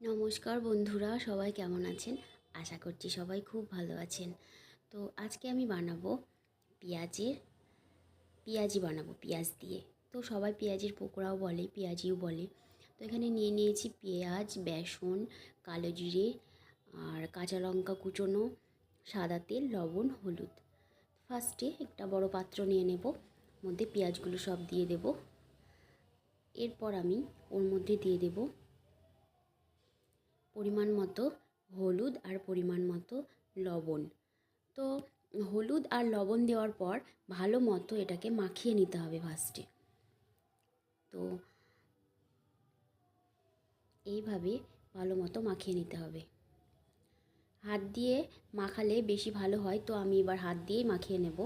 নমস্কার বন্ধুরা, সবাই কেমন আছেন? আশা করছি সবাই খুব ভালো আছেন। তো আজকে আমি বানাবো পেঁয়াজের, পেঁয়াজি বানাবো পেঁয়াজ দিয়ে। তো সবাই পেঁয়াজের পকোড়াও বলে, পেঁয়াজিও বলে। তো এখানে নিয়ে নিয়েছি পেঁয়াজ, বেসন, কালো জিরে আর কাঁচা লঙ্কা কুচোনো, সাদা তেল, লবণ, হলুদ। ফার্স্টে একটা বড় পাত্র নিয়ে নেব, মধ্যে পেঁয়াজগুলো সব দিয়ে দেব। এরপর আমি ওর মধ্যে দিয়ে দেবো পরিমাণ মতো হলুদ আর পরিমাণ মতো লবণ। তো হলুদ আর লবণ দেওয়ার পর ভালো মতো এটাকে মাখিয়ে নিতে হবে ফার্স্টে তো এইভাবে ভালো মতো মাখিয়ে নিতে হবে। হাত দিয়ে মাখালে বেশি ভালো হয়, তো আমি এবার হাত দিয়েই মাখিয়ে নেব।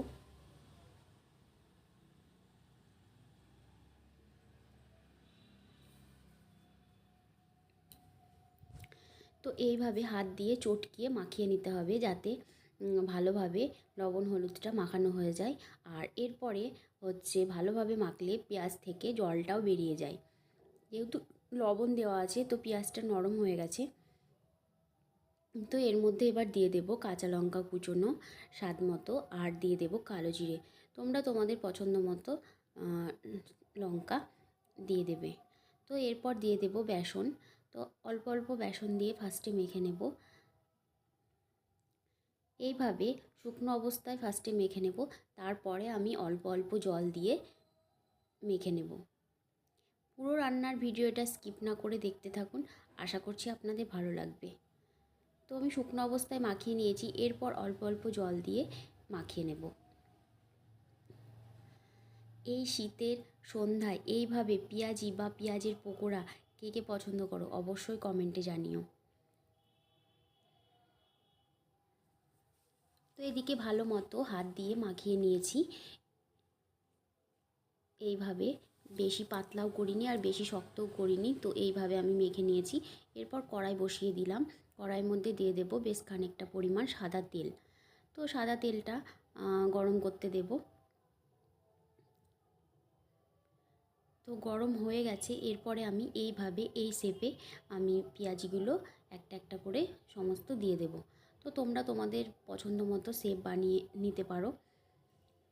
তো এইভাবে হাত দিয়ে চটকিয়ে মাখিয়ে নিতে হবে যাতে ভালোভাবে লবণ হলুদটা মাখানো হয়ে যায়। আর এরপরে হচ্ছে ভালোভাবে মাখলে পেঁয়াজ থেকে জলটাও বেরিয়ে যায়। যেহেতু লবণ দেওয়া আছে, তো পেঁয়াজটা নরম হয়ে গেছে। তো এর মধ্যে এবার দিয়ে দেব কাঁচা লঙ্কা কুচোনো স্বাদ মতো আর দিয়ে দেব কালো জিরে। তোমরা তোমাদের পছন্দ মতো লঙ্কা দিয়ে দেবে। তো এরপর দিয়ে দেব বেসন। তো অল্প অল্প বেসন দিয়ে ফার্স্টে মেখে নেব। এইভাবে শুকনো অবস্থায় ফার্স্টে মেখে নেব। তারপরে আমি অল্প অল্প জল দিয়ে মেখে নেব। পুরো রান্নার ভিডিওটা স্কিপ না করে দেখতে থাকুন। আশা করছি আপনাদের ভালো লাগবে। তো আমি শুকনো অবস্থায় মাখিয়ে নিয়েছি। এরপর অল্প অল্প জল দিয়ে মাখিয়ে নেব। এই শীতের সন্ধ্যায় এইভাবে পেঁয়াজি বা পেঁয়াজের পকোড়া কে কে পছন্দ করো, অবশ্যই কমেন্টে জানিও। তো এদিকে ভালো মতো হাত দিয়ে মাখিয়ে নিয়েছি। এইভাবে বেশি পাতলাও করিনি আর বেশি শক্তও করিনি, তো এইভাবে আমি মেখে নিয়েছি। এরপর কড়াই বসিয়ে দিলাম। কড়াইয়ের মধ্যে দিয়ে দেব বেশ খানিকটা পরিমাণ সাদা তেল। তো সাদা তেলটা গরম করতে দেবো। তো গরম হয়ে গেছে, এরপরে আমি এইভাবে, এই শেপে আমি পেঁয়াজিগুলো একটা একটা করে সমস্ত দিয়ে দেব। তো তোমরা তোমাদের পছন্দ মতো শেপ বানিয়ে নিতে পারো।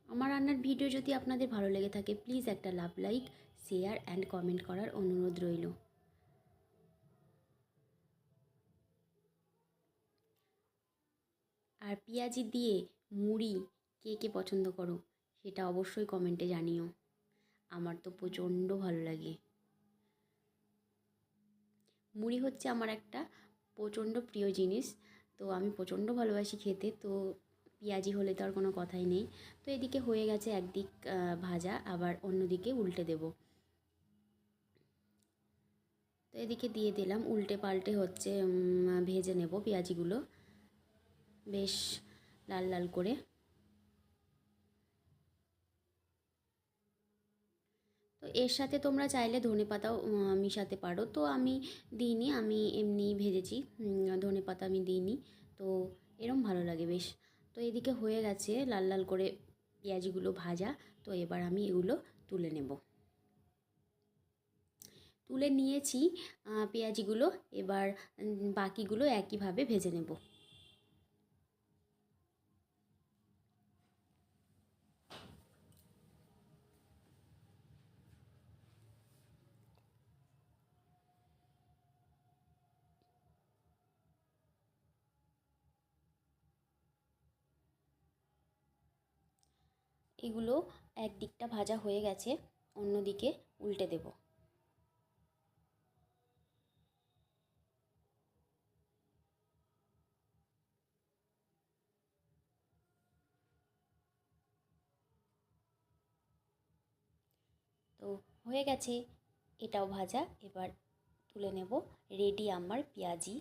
আমার রান্নার ভিডিও যদি আপনাদের ভালো লেগে থাকে প্লিজ একটা love like share and comment করার অনুরোধ রইল। আর পেঁয়াজি দিয়ে মুড়ি কে কে পছন্দ করো, সেটা অবশ্যই কমেন্টে জানিও। আমার তো প্রচণ্ড ভালো লাগে। মুড়ি হচ্ছে আমার একটা প্রচণ্ড প্রিয় জিনিস। তো আমি প্রচণ্ড ভালোবাসি খেতে। তো পেঁয়াজি হলে তো আর কোনো কথাই নেই। তো এদিকে হয়ে গেছে একদিক ভাজা, আবার অন্যদিকে উল্টে দেব। তো এদিকে দিয়ে দিলাম। উল্টে পাল্টে হচ্ছে ভেজে নেব পেঁয়াজিগুলো। বেশ লাল লাল করে। এর সাথে তোমরা চাইলে ধনে পাতাও মিশাতে পারো। তো আমি দিইনি, আমি এমনি ভেজেছি। ধনে পাতা আমি দিইনি। তো এরম ভালো লাগে বেশ। তো এদিকে হয়ে গেছে লাল লাল করে পেঁয়াজিগুলো ভাজা। তো এবার আমি এগুলো তুলে নেব। তুলে নিয়েছি পেঁয়াজিগুলো। এবার বাকিগুলো একইভাবে ভেজে নেব। এগুলো এক দিকটা ভাজা হয়ে গেছে, অন্যদিকে উল্টে দেব। তো হয়ে গেছে, এটাও ভাজা। এবার তুলে নেব রেডি আমার পেঁয়াজি।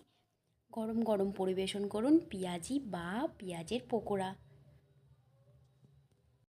গরম গরম পরিবেশন করুন পেঁয়াজি বা পেঁয়াজের পকোড়া।